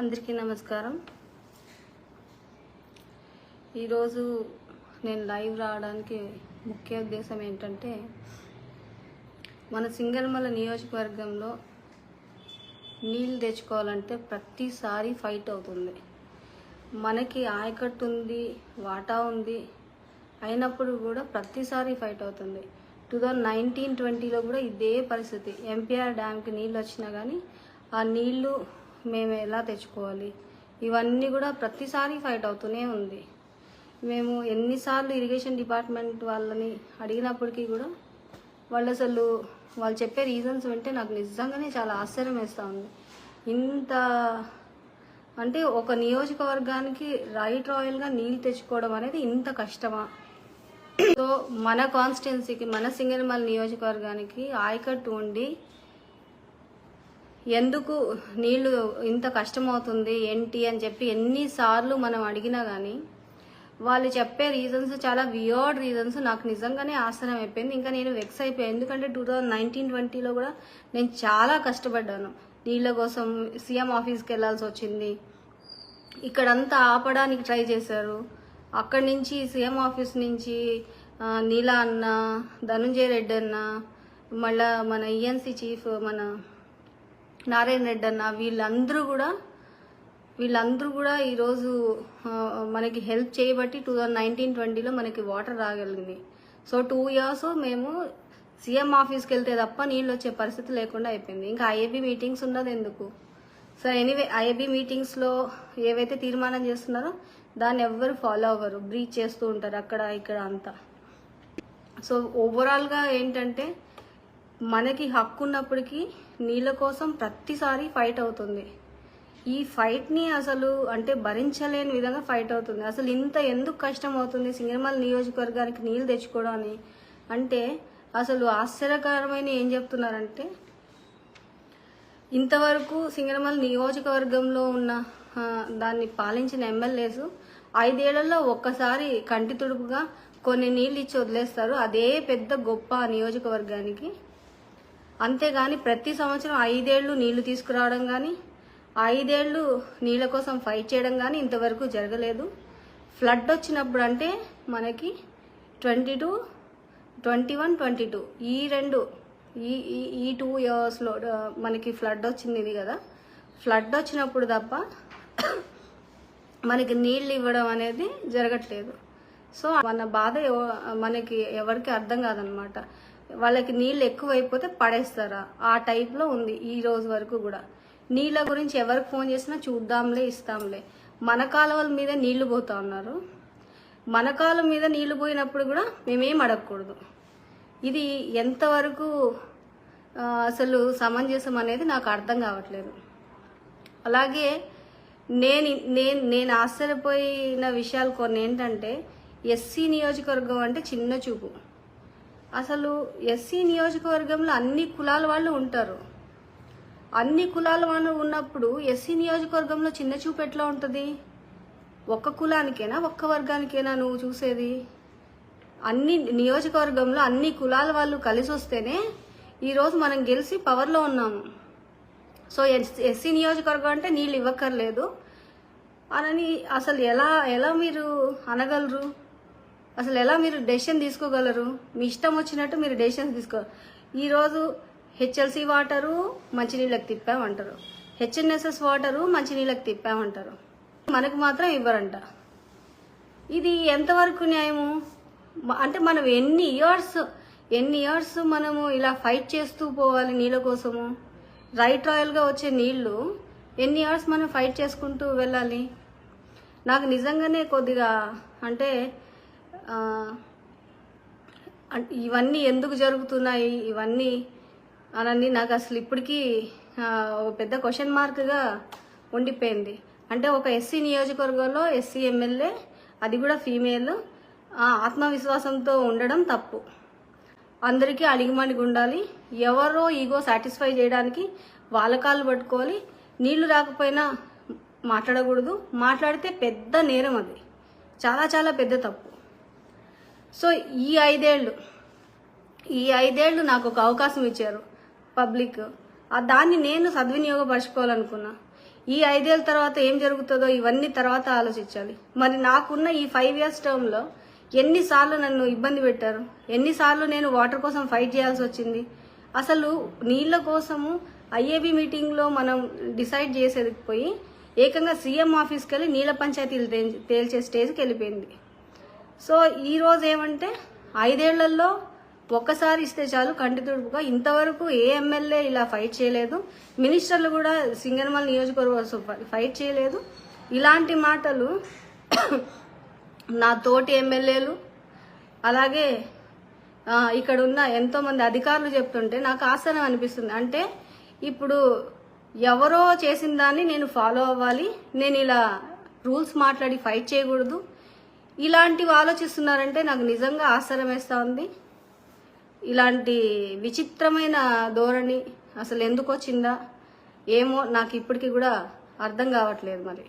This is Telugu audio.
అందరికీ నమస్కారం. ఈరోజు నేను లైవ్ రావడానికి ముఖ్య ఉద్దేశం ఏంటంటే మన సింగల్మల నియోజకవర్గంలో నీళ్ళు తెచ్చుకోవాలంటే ప్రతిసారి ఫైట్ అవుతుంది. మనకి ఆయకట్టు ఉంది వాటా ఉంది అయినప్పుడు కూడా ప్రతిసారి ఫైట్ అవుతుంది. టూ థౌజండ్ నైన్టీన్ ట్వంటీలో కూడా ఇదే పరిస్థితి. ఎంపీఆర్ డ్యామ్కి నీళ్ళు వచ్చినా కానీ ఆ నీళ్ళు మేము ఎలా తెచ్చుకోవాలి? ఇవన్నీ కూడా ప్రతిసారి ఫైట్ అవుతూనే ఉంది. మేము ఎన్నిసార్లు ఇరిగేషన్ డిపార్ట్మెంట్ వాళ్ళని అడిగినప్పటికీ కూడా వాళ్ళు అసలు వాళ్ళు చెప్పే రీజన్స్ వింటే నాకు నిజంగానే చాలా ఆశ్చర్యం వేస్తూ ఉంది. ఇంత అంటే ఒక నియోజకవర్గానికి రైట్ రాయల్గా నీళ్ళు తెచ్చుకోవడం అనేది ఇంత కష్టమా? సో మన కాన్స్టిట్యున్సీకి మన సింగనమల నియోజకవర్గానికి ఆయకట్టు ఉండి ఎందుకు నీళ్ళు ఇంత కష్టమవుతుంది ఏంటి అని చెప్పి ఎన్నిసార్లు మనం అడిగినా కానీ వాళ్ళు చెప్పే రీజన్స్ చాలా వియర్డ్ రీజన్స్ నాకు నిజంగానే ఆశ్చర్యం అయిపోయింది. ఇంకా నేను వెక్స్ అయిపోయాను. ఎందుకంటే టూ థౌజండ్ నైన్టీన్ ట్వంటీలో కూడా నేను చాలా కష్టపడ్డాను. నీళ్ళ కోసం సీఎం ఆఫీస్కి వెళ్ళాల్సి వచ్చింది. ఇక్కడంతా ఆపడానికి ట్రై చేశారు. అక్కడి నుంచి సీఎం ఆఫీస్ నుంచి నీలా అన్న ధనుంజయ రెడ్డి అన్న మళ్ళా మన ఈఎన్సీ చీఫ్ మన నారాయణ రెడ్డి అన్న వీళ్ళందరూ కూడా వీళ్ళందరూ కూడా ఈరోజు మనకి హెల్ప్ చేయబట్టి టూ థౌజండ్ నైన్టీన్ ట్వంటీలో మనకి వాటర్ రాగలిగింది. సో టూ ఇయర్స్ మేము సీఎం ఆఫీస్కి వెళ్తే తప్ప నీళ్ళు వచ్చే పరిస్థితి లేకుండా అయిపోయింది. ఇంకా ఐఏబీ మీటింగ్స్ ఉన్నది ఎందుకు? సో ఎనీవే ఐఏబీ మీటింగ్స్లో ఏవైతే తీర్మానం చేస్తున్నారో దాన్ని ఎవ్వరు ఫాలో అవ్వరు. బ్రీచ్ చేస్తూ ఉంటారు అక్కడ ఇక్కడ అంతా. సో ఓవరాల్గా ఏంటంటే మనకి హక్కు ఉన్నప్పటికీ నీళ్ళ కోసం ప్రతిసారి ఫైట్ అవుతుంది. ఈ ఫైట్ని అసలు అంటే భరించలేని విధంగా ఫైట్ అవుతుంది. అసలు ఇంత ఎందుకు కష్టం అవుతుంది సింగరమల్ నియోజకవర్గానికి నీళ్ళు తెచ్చుకోవడం అని అంటే అసలు ఆశ్చర్యకరమైన ఏం చెప్తున్నారంటే ఇంతవరకు సింగరమల్ నియోజకవర్గంలో ఉన్న దాన్ని పాలించిన ఎమ్మెల్యేస్ ఐదేళ్ళలో ఒక్కసారి కంటి తుడుపుగా కొన్ని నీళ్ళు ఇచ్చి వదిలేస్తారు. అదే పెద్ద గొప్ప నియోజకవర్గానికి. అంతేగాని ప్రతి సంవత్సరం ఐదేళ్ళు నీళ్ళు తీసుకురావడం కానీ ఐదేళ్ళు నీళ్ళ కోసం ఫైట్ చేయడం కానీ ఇంతవరకు జరగలేదు. ఫ్లడ్ వచ్చినప్పుడు అంటే మనకి twenty two twenty one twenty two ఈ రెండు ఈ ఈ ఈ టూ ఇయర్స్లో మనకి ఫ్లడ్ వచ్చింది ఇది కదా. ఫ్లడ్ వచ్చినప్పుడు తప్ప మనకి నీళ్ళు ఇవ్వడం అనేది జరగట్లేదు. సో మన బాధ ఎవ- మనకి ఎవరికి అర్థం కాదనమాట. వాళ్ళకి నీళ్ళు ఎక్కువైపోతే పడేస్తారా? ఆ టైప్లో ఉంది ఈ రోజు వరకు కూడా. నీళ్ళ గురించి ఎవరికి ఫోన్ చేసినా చూద్దాంలే ఇస్తాంలే. మన కాలువల మీద నీళ్ళు పోతా ఉన్నారు. మన కాలం మీద నీళ్ళు పోయినప్పుడు కూడా మేమేం అడగకూడదు. ఇది ఎంతవరకు అసలు సమంజసం అనేది నాకు అర్థం కావట్లేదు. అలాగే నేను నేను నేను ఆశ్చర్యపోయిన విషయాలు కొన్ని ఏంటంటే ఎస్సీ నియోజకవర్గం అంటే చిన్న చూపు. అసలు ఎస్సీ నియోజకవర్గంలో అన్ని కులాల వాళ్ళు ఉంటారు. అన్ని కులాల వాళ్ళు ఉన్నప్పుడు ఎస్సీ నియోజకవర్గంలో చిన్న చూపు ఎట్లా ఉంటుంది? ఒక్క కులానికేనా ఒక్క వర్గానికేనా నువ్వు చూసేది? అన్ని నియోజకవర్గంలో అన్ని కులాల వాళ్ళు కలిసి వస్తేనే ఈరోజు మనం గెలిచి పవర్లో ఉన్నాము. సో ఎస్- ఎస్సీ నియోజకవర్గం అంటే నీళ్ళు ఇవ్వక్కర్లేదు. అనని అసలు ఎలా ఎలా మీరు అనగలరు? అసలు ఎలా మీరు డెసిషన్ తీసుకోగలరు? మీ ఇష్టం వచ్చినట్టు మీరు డెసిషన్స్ తీసుకో. ఈరోజు హెచ్ఎల్సి వాటరు మంచినీళ్ళకి తిప్పామంటారు. హెచ్ఎన్ఎస్ఎస్ వాటరు మంచినీళ్ళకి తిప్పామంటారు. మనకు మాత్రం ఇవ్వరంట. ఇది ఎంతవరకు న్యాయము? అంటే మనం ఎన్ని ఇయర్స్ ఎన్ని ఇయర్స్ మనము ఇలా ఫైట్ చేస్తూ పోవాలి నీళ్ళ కోసము? రైట్ రాయల్గా వచ్చే నీళ్ళు ఎన్ని ఇయర్స్ మనం ఫైట్ చేసుకుంటూ వెళ్ళాలి? నాకు నిజంగానే కొద్దిగా అంటే ఇవన్నీ ఎందుకు జరుగుతున్నాయి? ఇవన్నీ అనని నాకు అసలు ఇప్పటికీ ఒక పెద్ద క్వశ్చన్ మార్క్గా ఉండిపోయింది. అంటే ఒక ఎస్సీ నియోజకవర్గంలో ఎస్సీ ఎమ్మెల్యే అది కూడా ఫీమేల్ ఆత్మవిశ్వాసంతో ఉండడం తప్పు. అందరికీ అడిగిమడిగి ఉండాలి. ఎవరో ఈగో సాటిస్ఫై చేయడానికి వాళ్ళ కాళ్ళు పట్టుకోవాలి. నీళ్ళు రాకపోయినా మాట్లాడకూడదు. మాట్లాడితే పెద్ద నేరం అది. చాలా చాలా పెద్ద తప్పు. సో ఈ ఐదేళ్ళు ఈ ఐదేళ్ళు నాకు ఒక అవకాశం ఇచ్చారు పబ్లిక్. ఆ దాన్ని నేను సద్వినియోగపరచుకోవాలనుకున్నా. ఈ ఐదేళ్ళ తర్వాత ఏం జరుగుతుందో ఇవన్నీ తర్వాత ఆలోచించాలి. మరి నాకున్న ఈ ఫైవ్ ఇయర్స్ టర్మ్లో ఎన్నిసార్లు నన్ను ఇబ్బంది పెట్టారు? ఎన్నిసార్లు నేను వాటర్ కోసం ఫైట్ చేయాల్సి వచ్చింది? అసలు నీళ్ళ కోసము ఐఏబి మీటింగ్లో మనం డిసైడ్ చేసేది పోయి ఏకంగా సీఎం ఆఫీస్కి వెళ్ళి నీళ్ళ పంచాయతీలు తేల్- తేల్చే స్టేజ్కి వెళ్ళిపోయింది. సో ఈరోజు ఏమంటే ఐదేళ్ళలో ఒక్కసారి ఇస్తే చాలు కంటి తుడుపుగా. ఇంతవరకు ఏ ఎమ్మెల్యే ఇలా ఫైట్ చేయలేదు. మినిస్టర్లు కూడా సింగనమల నియోజకవర్గం ఫైట్ చేయలేదు. ఇలాంటి మాటలు నా తోటి ఎమ్మెల్యేలు అలాగే ఇక్కడ ఉన్న ఎంతోమంది అధికారులు చెప్తుంటే నాకు ఆశ్చర్యం అనిపిస్తుంది. అంటే ఇప్పుడు ఎవరో చేసిన దాన్ని నేను ఫాలో అవ్వాలి. నేను ఇలా రూల్స్ మాట్లాడి ఫైట్ చేయకూడదు. ఇలాంటివి ఆలోచిస్తున్నారంటే నాకు నిజంగా ఆశ్చర్యం వేస్తూ ఉంది ఇలాంటి విచిత్రమైన ధోరణి అసలు ఎందుకు వచ్చిందా ఏమో నాకు ఇప్పటికీ కూడా అర్థం కావట్లేదు మరి.